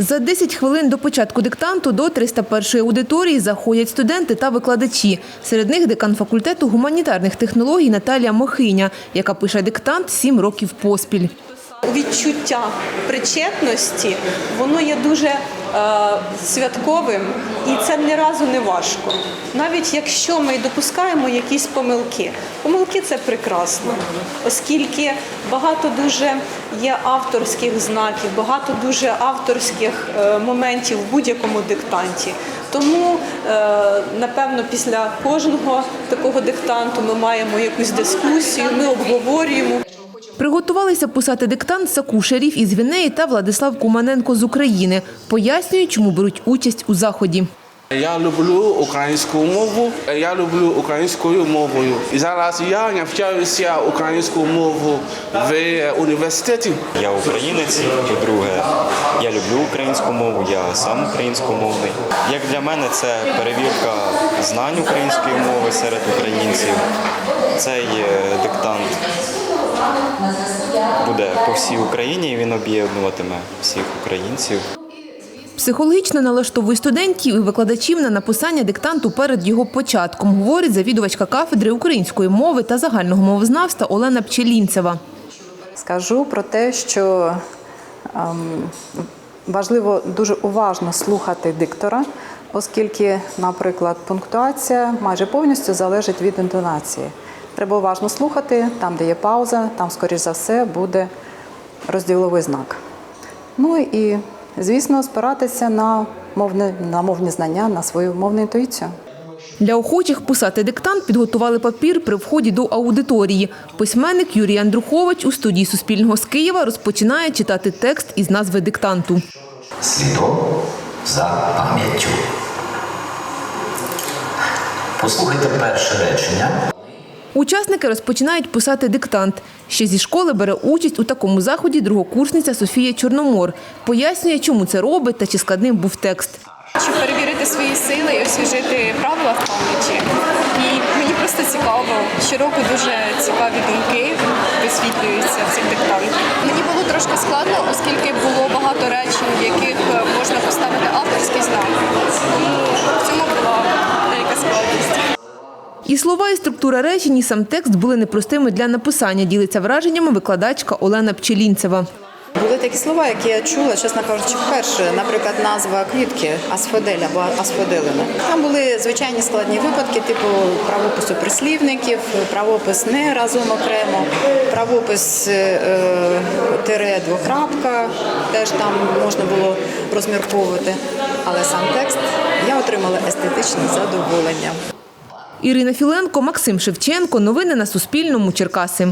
За 10 хвилин до початку диктанту до 301 аудиторії заходять студенти та викладачі. Серед них декан факультету гуманітарних технологій Наталія Мохиня, яка пише диктант 7 років поспіль. відчуття причетності, воно є дуже святковим і це ні разу не важко. Навіть якщо ми допускаємо якісь помилки. Помилки це прекрасно, оскільки багато дуже є авторських знаків, багато дуже авторських е, моментів в будь-якому диктанті. Тому, е, напевно, після кожного такого диктанту ми маємо якусь дискусію, ми обговорюємо. Приготувалися писати диктант Саку Шеріф із Гвінеї та Владислав Куманенко з України. Пояснюють, чому беруть участь у заході. Я люблю українську мову, я люблю українською мовою. І зараз я навчаюся українську мову в університеті. Я українець, по-друге, люблю українську мову, я сам українськомовний. Як для мене це перевірка знань української мови серед українців. Цей диктант буде по всій Україні і він об'єднуватиме всіх українців. Психологічно налаштовує студентів і викладачів на написання диктанту перед його початком, говорить завідувачка кафедри української мови та загального мовознавства Олена Пчелінцева. Скажу про те, що ем, важливо дуже уважно слухати диктора, оскільки, наприклад, пунктуація майже повністю залежить від інтонації. Треба уважно слухати, там, де є пауза, там, скоріш за все, буде розділовий знак. Ну і, звісно, спиратися на мовне, на мовні знання, на свою мовну інтуїцію. Для охочих писати диктант підготували папір при вході до аудиторії. Письменник Юрій Андрухович у студії Суспільного з Києва розпочинає читати текст із назви диктанту. слідом за пам'яттю. Послухайте перше речення. Учасники розпочинають писати диктант. Ще зі школи бере участь у такому заході другокурсниця Софія Чорномор. Пояснює, чому це робить та чи складним був текст. свої сили і освіжити правила в пам'яті. І мені просто цікаво. Щороку дуже цікаві думки висвітлюються в цих диктантах. Мені було трошки складно, оскільки було багато речень, в яких е, можна поставити авторський знак. Тому в цьому була деяка складність. І слова, і структура речень, і сам текст були непростими для написання, ділиться враженнями викладачка Олена Пчелінцева. Були такі слова, які я чула, чесно кажучи, вперше, наприклад, назва квітки асфодель або асфоделина. Там були звичайні складні випадки, типу правопису прислівників, правопис не разом окремо, правопис е, е, тире двокрапка, теж там можна було розмірковувати. Але сам текст я отримала естетичне задоволення. Ірина Філенко, Максим Шевченко. Новини на Суспільному. Черкаси.